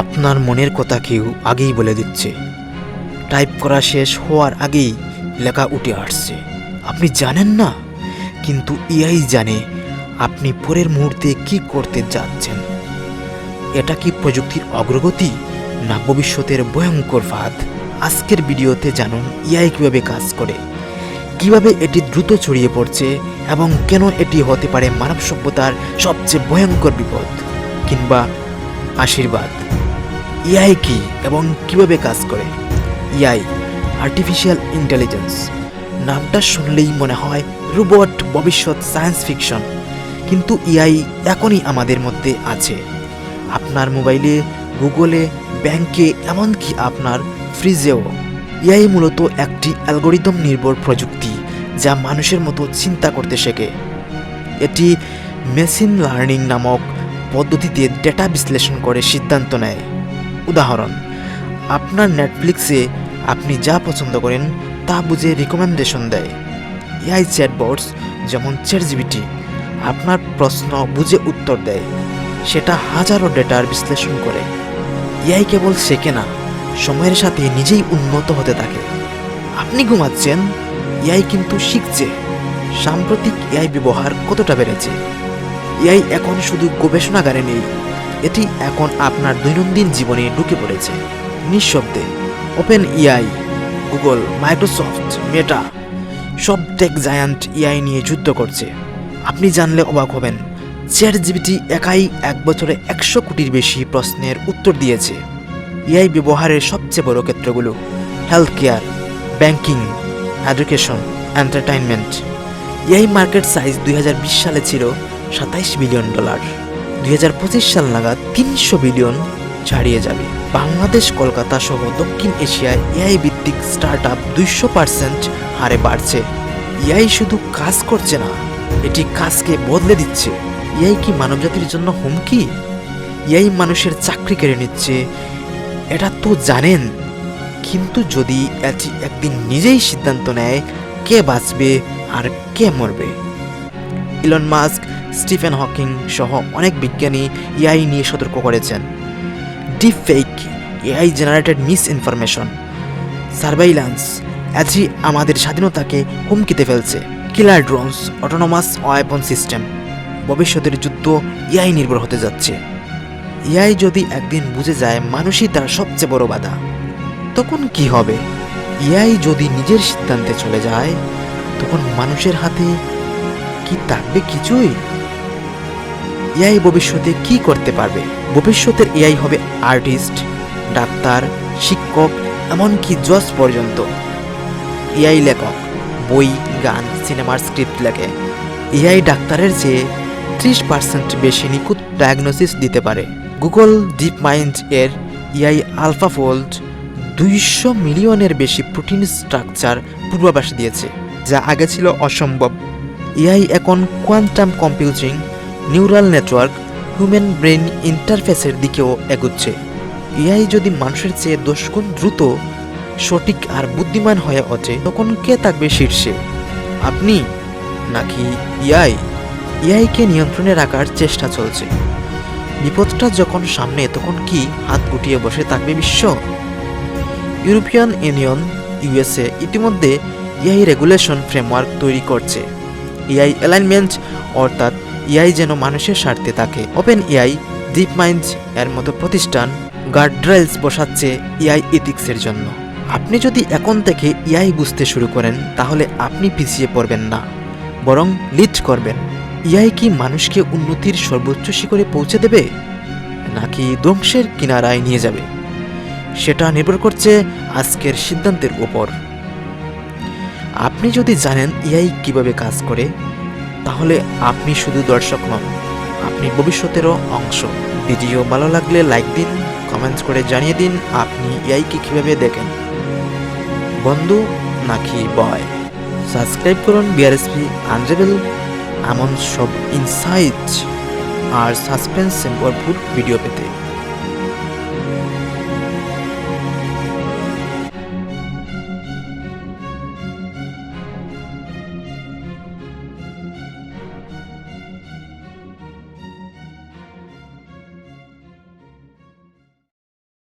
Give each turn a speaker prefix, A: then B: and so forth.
A: আপনার মনের কথা কেউ আগেই বলে দিচ্ছে। টাইপ করা শেষ হওয়ার আগেই লেখা উঠে আসছে। আপনি জানেন না? কিন্তু ইআই জানে আপনি পরের মুহূর্তে কি করতে যাচ্ছেন। এটা কি প্রযুক্তির অগ্রগতি না ভবিষ্যতের ভয়ঙ্কর ফাঁদ? আজকের ভিডিওতে জানুন ইআই কীভাবে কাজ করে, কীভাবে এটি দ্রুত ছড়িয়ে পড়ছে এবং কেন এটি হতে পারে মানব সভ্যতার সবচেয়ে ভয়ঙ্কর বিপদ কিংবা আশীর্বাদ। ইআই কি এবং কীভাবে কাজ করে? ইআই আর্টিফিশিয়াল ইন্টেলিজেন্স নামটা শুনলেই মনে হয় রোবট ভবিষ্যৎ সায়েন্স ফিকশন কিন্তু ইআই এখনই আমাদের মধ্যে আছে। আপনার মোবাইলে, গুগলে, ব্যাংকে, এমনকি আপনার ফ্রিজেও। ইআই মূলত একটি অ্যালগোরিদম নির্ভর প্রযুক্তি যা মানুষের মতো চিন্তা করতে শেখে। এটি মেশিন লার্নিং নামক পদ্ধতিতে ডেটা বিশ্লেষণ করে সিদ্ধান্ত নেয়। উদাহরণ, আপনার নেটফ্লিক্সে আপনি যা পছন্দ করেন তা বুঝে রিকমেন্ডেশন দেয়। এআই চ্যাটবটস যেমন চ্যাটজিবিটি আপনার প্রশ্ন বুঝে উত্তর দেয়, সেটা হাজারো ডেটার বিশ্লেষণ করে। এআই কেবল শেখে না, সময়ের সাথে নিজেই উন্নত হতে থাকে। আপনি ঘুমাচ্ছেন, এআই কিন্তু শিখছে। সাম্প্রতিক এআই ব্যবহার কতটা বেড়েছে? এআই এখন শুধু গবেষণাগারে নেই এটি এখন আপনার দৈনন্দিন জীবনে ঢুকে পড়েছে। নিঃশব্দে open AI Google Microsoft Meta সব টেক জায়ান্ট এআই নিয়ে যুদ্ধ করছে। আপনি জানলে অবাক হবেন চ্যাট জিবিটি একাই এক বছরে একশো কোটির বেশি প্রশ্নের উত্তর দিয়েছে। এআই ব্যবহারের সবচেয়ে বড় ক্ষেত্রগুলো health care banking education entertainment AI market size দুই হাজার বিশ সালে ছিল সাতাইশ বিলিয়ন ডলার দুই হাজার পঁচিশ সাল নাগাদ তিনশো বিলিয়ন ছাড়িয়ে যাবে। বাংলাদেশ, কলকাতা সহ দক্ষিণ এশিয়ায় এআই ভিত্তিক স্টার্ট আপ দুইশো হারে বাড়ছে। এআই শুধু কাজ করছে না, এটি কাজকে বদলে দিচ্ছে। এআই কি মানবজাতির জন্য হুমকি? এআই মানুষের চাকরি কেড়ে নিচ্ছে, এটা তো জানেন। কিন্তু যদি এটি একদিন নিজেই সিদ্ধান্ত নেয়, কে বাঁচবে আর কে মরবে? ইলন মাস্ক স্টিফেন হকিং সহ অনেক বিজ্ঞানী এআই নিয়ে সতর্ক করেছেন। Deep fake AI generated misinformation surveillance এটি আমাদের স্বাধীনতাকে হুমকিতে ফেলছে। Killer drones, autonomous weapon system. ভবিষ্যতের যুদ্ধ এআই নির্ভর হতে যাচ্ছে। এআই যদি একদিন বুঝে যায় মানুষই তার সবচেয়ে বড় বাধা, তখন কি হবে? এআই যদি নিজের সিদ্ধান্তে চলে যায়, তখন মানুষের হাতে কি থাকবে কিছুই? এআই ভবিষ্যতে কি করতে পারবে? ভবিষ্যতের এআই হবে আর্টিস্ট, ডাক্তার, শিক্ষক, এমনকি জজ পর্যন্ত। এআই লেখক, বই, গান, সিনেমার স্ক্রিপ্ট লেখে। এআই ডাক্তারের চেয়ে ত্রিশ পার্সেন্ট বেশি নিখুঁত ডায়াগনোসিস দিতে পারে। গুগল ডিপ মাইন্ড এর এআই আলফাফোল্ড দুইশো মিলিয়নের বেশি প্রোটিন স্ট্রাকচার পূর্বাভাস দিয়েছে, যা আগে ছিল অসম্ভব। এআই এখন quantum computing neural network human brain ইন্টারফেসের দিকেও এগুচ্ছে। এআই যদি মানুষের চেয়ে দশগুণ দ্রুত, সঠিক আর বুদ্ধিমান হয়ে ওঠে, তখন কে থাকবে শীর্ষে? আপনি? নাকি এআই? এআইকে নিয়ন্ত্রণে রাখার চেষ্টা চলছে। বিপদটা যখন সামনে, তখন কি হাত গুটিয়ে বসে থাকবে বিশ্ব? ইউরোপিয়ান ইউনিয়ন, ইউএসএ ইতিমধ্যে এআই রেগুলেশন ফ্রেমওয়ার্ক তৈরি করছে। এআই অ্যালাইনমেন্ট, অর্থাৎ এআই যেন মানুষের স্বার্থে থাকে। ওপেন এআই ডিপ মাইন্ড এর মতো প্রতিষ্ঠান গার্ডরেলস বসাচ্ছে এআই এথিক্সের জন্য। আপনি যদি এখন থেকে এআই বুঝতে শুরু করেন, তাহলে আপনি পিছিয়ে পড়বেন না, বরং লিড করবেন। এআই কি মানুষকে উন্নতির সর্বোচ্চ শিখরে পৌঁছে দেবে? নাকি ধ্বংসের কিনারায় নিয়ে যাবে? সেটা নির্ভর করছে আজকের সিদ্ধান্তের উপর। আপনি যদি জানেন এআই কীভাবে কাজ করে তাহলে আপনি শুধু দর্শক নন, আপনি ভবিষ্যতেরও অংশ। ভিডিও ভালো লাগলে লাইক দিন কমেন্টস করে জানিয়ে দিন আপনি এআইকে কীভাবে দেখেন। বন্ধু নাকি বয় সাবস্ক্রাইব করুন বিআরএসপি আনজেবেল এমন সব ইনসাইট আর সাসপেন্স ভরপুর ভিডিও পেতে।